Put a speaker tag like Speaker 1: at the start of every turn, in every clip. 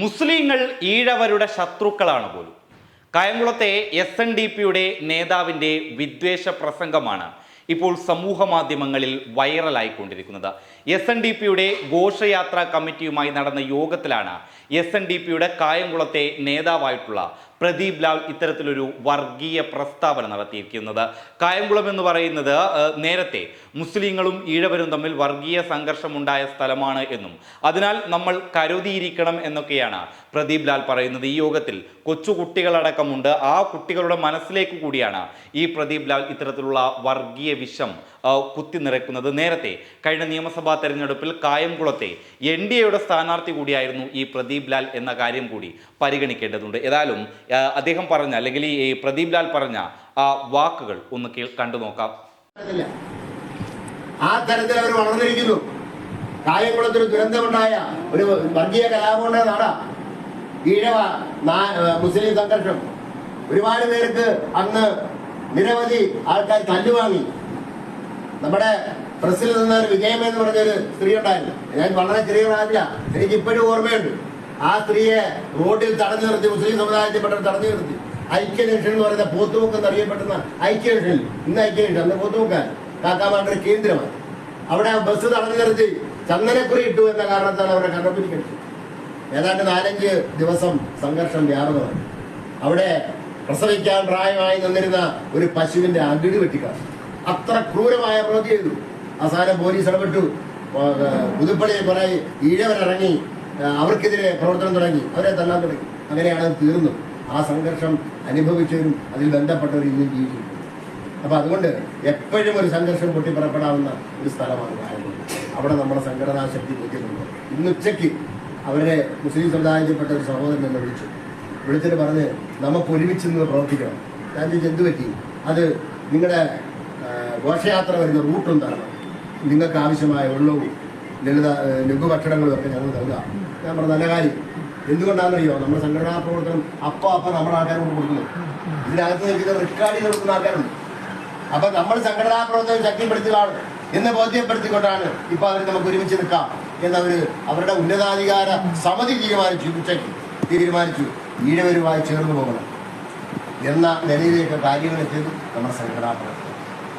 Speaker 1: മുസ്ലിങ്ങൾ ഈഴവരുടെ ശത്രുക്കളാണ് പോലും. കായംകുളത്തെ S N D പിയുടെ നേതാവിന്റെ വിദ്വേഷ പ്രസംഗമാണ് ഇപ്പോൾ സമൂഹ മാധ്യമങ്ങളിൽ വൈറലായിക്കൊണ്ടിരിക്കുന്നത്. എസ് എൻ ഡി പിയുടെ ഘോഷയാത്രാ കമ്മിറ്റിയുമായി നടന്ന യോഗത്തിലാണ് എസ് എൻ ഡി പിയുടെ കായംകുളത്തെ നേതാവായിട്ടുള്ള പ്രദീപ് ലാൽ ഇത്തരത്തിലൊരു വർഗീയ പ്രസ്താവന നടത്തിയിരിക്കുന്നത്. കായംകുളം എന്ന് പറയുന്നത് നേരത്തെ മുസ്ലിങ്ങളും ഈഴവരും തമ്മിൽ വർഗീയ സംഘർഷമുണ്ടായ സ്ഥലമാണ് എന്നും. അതിനാൽ നമ്മൾ കരുതിയിരിക്കണം എന്നൊക്കെയാണ് പ്രദീപ് ലാൽ പറയുന്നത്. ഈ യോഗത്തിൽ കൊച്ചുകുട്ടികളടക്കമുണ്ട്. ആ കുട്ടികളുടെ മനസ്സിലേക്ക് കൂടിയാണ് ഈ പ്രദീപ് ലാൽ ഇത്തരത്തിലുള്ള വർഗീയ വിഷം കുത്തി നിറയ്ക്കുന്നത് നേരത്തെ കഴിഞ്ഞ നിയമസഭാ തെരഞ്ഞെടുപ്പിൽ കായംകുളത്തെ എൻ ഡി എയുടെ സ്ഥാനാർത്ഥി കൂടിയായിരുന്നു ഈ പ്രദീപ് ലാൽ എന്ന കാര്യം കൂടി പരിഗണിക്കേണ്ടതുണ്ട്. ഏതായാലും അദ്ദേഹം പറഞ്ഞ അല്ലെങ്കിൽ ഈ പ്രദീപ് ലാൽ പറഞ്ഞ ആ വാക്കുകൾ ഒന്ന് കണ്ടു നോക്കാം.
Speaker 2: ആ തരത്തിൽ അവർ വളർന്നിരിക്കുന്നു. കായംകുളത്തിൽ ദുരന്തമുണ്ടായ ഒരു വർഗീയ കലാപമുണ്ടായ നാടാ ഈഴവ മുസ്ലിം സംഘർഷം. ഒരുപാട് പേർക്ക് അന്ന് നിരവധി ആൾക്കാർ തല്ലുവാങ്ങി. നമ്മുടെ പ്രസിൽ നിന്ന ഒരു വിജയം എന്ന് പറഞ്ഞൊരു സ്ത്രീ ഉണ്ടായിരുന്നു. ഞാൻ വളരെ ചെറിയ എനിക്ക് ഇപ്പോഴും ഓർമ്മയുണ്ട്. ആ സ്ത്രീയെ റോഡിൽ തടഞ്ഞു നിർത്തി മുസ്ലിം സമുദായത്തിൽപ്പെട്ടവർ തടഞ്ഞു നിർത്തി. ഐക്യലക്ഷൻ എന്ന് പറയുന്ന പോത്തുമുക്ക് എന്നറിയപ്പെടുന്ന ഐക്യജംഗ്ഷനിൽ ഇന്ന് ഐക്യലക്ഷൻ അന്ന് പോത്തുമുക്കാൻ കാക്കാമാരുടെ കേന്ദ്രമാണ്. അവിടെ ബസ് തടഞ്ഞു നിർത്തി ചന്ദനക്കുറി ഇട്ടു എന്ന കാരണത്താൽ അവരെ കണ്ണപ്പിടിക്കരുത് ഏതാണ്ട് നാലഞ്ച് ദിവസം സംഘർഷം വ്യാപകമാണ് അവിടെ പ്രസവിക്കാൻ പ്രായമായി നിന്നിരുന്ന ഒരു പശുവിന്റെ അകിട് വെട്ടിക്കാണ് അത്ര ക്രൂരമായ പ്രവൃത്തി ചെയ്തു അവസാനം പോലീസ് ഇടപെട്ടു. പുതുപ്പള്ളിയിൽ കുറെ ഈഴവരിറങ്ങി അവർക്കെതിരെ പ്രവർത്തനം തുടങ്ങി. അവരെ തല്ലാൻ തുടങ്ങി. അങ്ങനെയാണ് അത് തീർന്നു ആ സംഘർഷം അനുഭവിച്ചവരും അതിൽ ബന്ധപ്പെട്ടവരും ഇന്നും ജീവിക്കുന്നു അപ്പൊ അതുകൊണ്ട് എപ്പോഴും ഒരു സംഘർഷം പൊട്ടിപ്പുറപ്പെടാവുന്ന ഒരു സ്ഥലമാണ് അവിടെ നമ്മുടെ സംഘടനാ ശക്തി നിൽക്കുന്നുണ്ട് ഇന്ന് ഉച്ചയ്ക്ക് അവരെ മുസ്ലിം സമുദായത്തിൽപ്പെട്ട ഒരു സഹോദരൻ എന്നെ വിളിച്ചു. വിളിച്ചിട്ട് പറഞ്ഞ് നമുക്ക് ഒരുമിച്ച് നിന്ന് പ്രവർത്തിക്കണം. ഞാൻ എന്ത് പറ്റി? അത് നിങ്ങളുടെ ഘോഷയാത്ര വരുന്ന റൂട്ടും തരണം. നിങ്ങൾക്ക് ആവശ്യമായ വെള്ളവും ലളിത ലഘു ഭക്ഷണങ്ങളും ഒക്കെ ഞങ്ങൾ നൽകാം ഞാൻ പറഞ്ഞ നല്ല കാര്യം. എന്തുകൊണ്ടാണെന്നറിയോ? നമ്മുടെ സംഘടനാ പ്രവർത്തനം അപ്പം അപ്പം നമ്മുടെ ആൾക്കാരോട് കൊടുക്കുന്നു ഇതിനകത്ത് നിൽക്കുന്ന റെക്കാർഡിൽ കൊടുക്കുന്ന ആൾക്കാരുണ്ട്. അപ്പൊ നമ്മൾ സംഘടനാ പ്രവർത്തനം ശക്തിപ്പെടുത്തുകയാണ് എന്ന് ബോധ്യപ്പെടുത്തിക്കൊണ്ടാണ് ഇപ്പൊ അവർ നമുക്ക് ഒരുമിച്ച് നിൽക്കാം എന്നവര് അവരുടെ ഉന്നതാധികാര സമിതി തീരുമാനിച്ചു ഉച്ചയ്ക്ക് തീരുമാനിച്ചു. ഈഴവരുമായി ചേർന്ന് പോകണം. എന്ന നിലയിലേക്ക് കാര്യങ്ങൾ എത്തിയത് നമ്മുടെ സംഘടനാ പ്രവർത്തനം.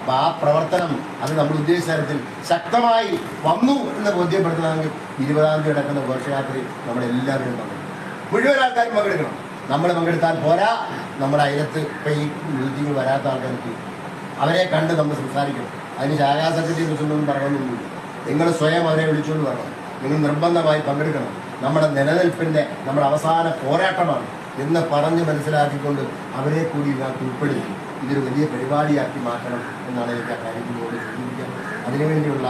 Speaker 2: അപ്പൊ ആ പ്രവർത്തനം അത് നമ്മൾ ഉദ്ദേശിച്ച തരത്തിൽ ശക്തമായി വന്നു എന്ന് ബോധ്യപ്പെടുത്തണമെങ്കിൽ ഇരുപതാം തീയതി നടക്കുന്ന ഘോഷയാത്രയിൽ നമ്മളെല്ലാവരും പങ്കെടുക്കണം. മുഴുവൻ ആൾക്കാരും പങ്കെടുക്കണം. നമ്മൾ പങ്കെടുത്താൽ പോരാ. നമ്മുടെ അയലത്ത് ഇപ്പൊ ഈ മ്യൂസിയങ്ങൾ വരാത്ത ആൾക്കാർക്ക് അവരെ കണ്ട് നമ്മൾ സംസാരിക്കണം. അതിന് ശാഖാ സെക്രട്ടറിയെ കുറിച്ചൊന്നും പറയണമെന്നില്ല. നിങ്ങൾ സ്വയം അവരെ വിളിച്ചുകൊണ്ട് വരണം. നിങ്ങൾ നിർബന്ധമായി പങ്കെടുക്കണം. നമ്മുടെ നിലനിൽപ്പിന്റെ നമ്മുടെ അവസാന പോരാട്ടമാണ് എന്ന് പറഞ്ഞ് മനസ്സിലാക്കിക്കൊണ്ട് അവരെ കൂടി ഇതിനകത്ത് ഉൾപ്പെടുത്തി. ഇതൊരു വലിയ പരിപാടിയാക്കി മാറ്റണം എന്നാണ് എനിക്ക് ആ കാര്യത്തിനോട് സൂചിപ്പിക്കാൻ അതിനുവേണ്ടിയുള്ള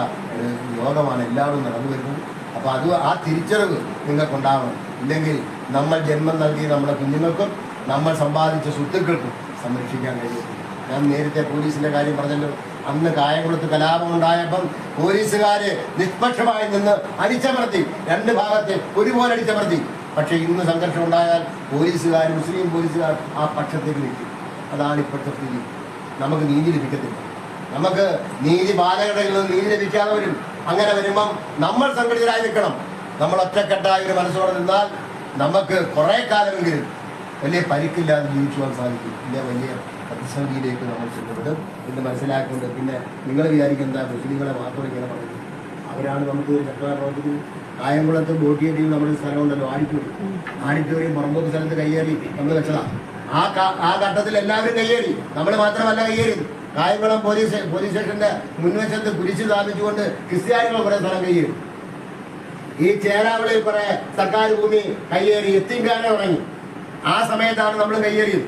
Speaker 2: യോഗമാണ് എല്ലാവരും നടന്നു വരുന്നത്. അപ്പോൾ അത് ആ തിരിച്ചറിവ് നിങ്ങൾക്കുണ്ടാവണം. ഇല്ലെങ്കിൽ നമ്മൾ ജന്മം നൽകി നമ്മുടെ കുഞ്ഞുങ്ങൾക്കും നമ്മൾ സമ്പാദിച്ച സ്വത്തുക്കൾക്കും സംരക്ഷിക്കാൻ കഴിയും ഞാൻ നേരത്തെ പോലീസിന്റെ കാര്യം പറഞ്ഞല്ലോ. അന്ന് കായംകുളത്ത് കലാപം ഉണ്ടായപ്പം പോലീസുകാര് നിഷ്പക്ഷമായി നിന്ന് അടിച്ചമർത്തി. രണ്ട് ഭാഗത്തെ ഒരുപോലെ അടിച്ചമർത്തി. പക്ഷേ ഇന്ന് സംഘർഷം ഉണ്ടായാൽ പോലീസുകാർ മുസ്ലിം പോലീസുകാർ ആ പക്ഷത്തേക്ക് നിൽക്കും. അതാണ് ഇപ്പോഴത്തെ സ്ഥിതി നമുക്ക് നീതി ലഭിക്കത്തില്ല. നമുക്ക് നീതി ബാലഘടകങ്ങളിൽ നിന്ന് നീതി ലഭിക്കാതെ വരും. അങ്ങനെ വരുമ്പം നമ്മൾ സംഘടിതരായി നിൽക്കണം. നമ്മൾ ഒറ്റക്കെട്ടായ ഒരു മനസ്സോടെ നിന്നാൽ നമുക്ക് കുറെ കാലമെങ്കിലും വലിയ പരിക്കില്ലാതെ പോകാൻ സാധിക്കും. ഇല്ല വലിയ പ്രതിസന്ധിയിലേക്ക് നമ്മൾ ചെന്നപ്പെടും എന്ന് മനസ്സിലാക്കുന്നുണ്ട് പിന്നെ നിങ്ങൾ വിചാരിക്കും എന്താ? മുസ്ലിങ്ങളെ മാത്രം ഇങ്ങനെ പറയുന്നത്. അവരാണ് നമുക്ക് ചക്രവർത്തി കായംകുളത്ത് ബോട്ടിയടിയിൽ നമ്മുടെ സ്ഥലമുണ്ടല്ലോ ആഡിറ്റോറിയം ആഡിറ്റോറിയം പുറമ്പോക്ക് സ്ഥലത്ത് കയ്യേറി നമ്മൾ വെച്ചതാ. ആ ആ ഘട്ടത്തിൽ എല്ലാവരും കയ്യേറി. നമ്മൾ മാത്രമല്ല കയ്യേറിയത്. കായംകുളം പോലീസ് പോലീസ് സ്റ്റേഷന്റെ മുൻവശത്ത് കുരിശ് സ്ഥാപിച്ചുകൊണ്ട് ക്രിസ്ത്യാനികൾ കുറെ സ്ഥലം കയ്യേറി. ഈ ചേരാവിളയിൽ കുറെ സർക്കാർ ഭൂമി കയ്യേറി. എത്തിങ്കാന തുടങ്ങി ആ സമയത്താണ് നമ്മൾ കയ്യേറിയത്.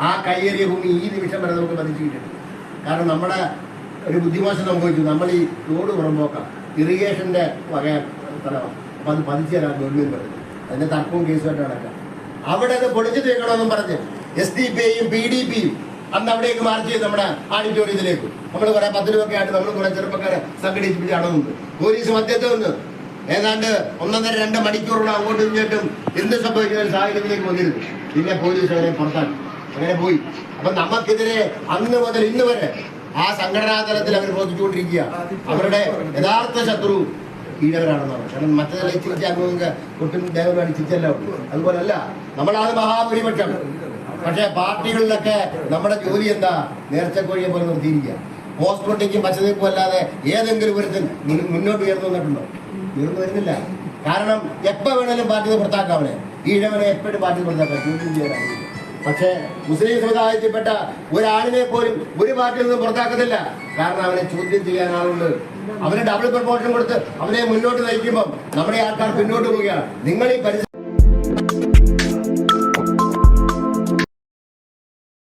Speaker 2: ആ കയ്യേറിയ ഭൂമി ഈ നിമിഷം വരെ നമുക്ക് പതിച്ചു കിട്ടും കാരണം നമ്മുടെ ഒരു ബുദ്ധിമോശം സംഭവിച്ചു. നമ്മൾ ഈ റോഡ് പുറമ്പോക്കാം. ഇറിഗേഷന്റെ വക സ്ഥലമാണ്. അപ്പൊ അത് പതിച്ചു തരാം ഗവൺമെന്റ് പറഞ്ഞു. അതിന്റെ തർക്കവും കേസുമായിട്ട് നടക്കാം. അവിടെ അത് പൊളിച്ചു തീർക്കണമെന്നും പറഞ്ഞ്. എസ് ഡി പി ഐയും പി ഡി പിയും അന്ന് അവിടേക്ക് മാർച്ച് ചെയ്ത് നമ്മുടെ ആഡിറ്റോറിയത്തിലേക്ക് നമ്മൾ കുറെ പത്ത് രൂപയൊക്കെ ആയിട്ട് നമ്മൾ കുറെ ചെറുപ്പക്കാരെ സംഘടിപ്പിച്ച് നടന്നു പോലീസ് മധ്യത്ത് നിന്ന് ഏതാണ്ട് ഒന്നൊന്നര രണ്ട് മണിക്കൂറോളം അങ്ങോട്ടും ഇങ്ങോട്ടും എന്ത് സംഭവിക്കുന്ന ഒരു സാഹചര്യത്തിലേക്ക് വന്നിരുന്നു. പിന്നെ പോലീസ് അവരെ പുറത്താക്കി. അങ്ങനെ പോയി. അപ്പൊ നമുക്കെതിരെ അന്ന് മുതൽ ഇന്ന് വരെ ആ സംഘടനാ തലത്തിൽ അവർ പ്രവർത്തിച്ചുകൊണ്ടിരിക്കുക അവരുടെ യഥാർത്ഥ ശത്രു ഈഴവരാണെന്നാണ് കാരണം മറ്റേ ഇച്ചിരി അങ്ങ് ഒട്ടും ദേവനാണ് ചിരിച്ചല്ല അതുപോലല്ല. നമ്മളാണ് മഹാഭൂരിപക്ഷം. പക്ഷേ പാർട്ടികളിലൊക്കെ നമ്മുടെ ജോലി എന്താ? നേർച്ചക്കോഴിയെ പോലെ നിർത്തിയിരിക്കുക. പോസ്റ്റ് പച്ചതീർപ്പും അല്ലാതെ ഏതെങ്കിലും ഒരു മുന്നോട്ട് ഉയർന്നു വന്നിട്ടുണ്ടോ? ഉയർന്നു വരുന്നില്ല. കാരണം എപ്പോ വേണേലും പാർട്ടി പുറത്താക്കാം അവനെ. ഈഴവനെ എപ്പോഴും പാർട്ടി പുറത്താക്കാം. ചോദ്യം പക്ഷേ മുസ്ലിം സമുദായത്തിൽപ്പെട്ട ഒരാളിനെ പോലും ഒരു പാർട്ടിയിൽ നിന്നും പുറത്താക്കത്തില്ല. കാരണം അവനെ ചോദ്യം ചെയ്യാൻ ആളുണ്ട്. അവന് ഡബിൾ പ്രപ്പോർഷൻ കൊടുത്ത് അവനെ മുന്നോട്ട് നയിക്കുമ്പം നമ്മുടെ ആൾക്കാർ പിന്നോട്ട് പോവുകയാണ്. നിങ്ങൾ ഈ പരിസര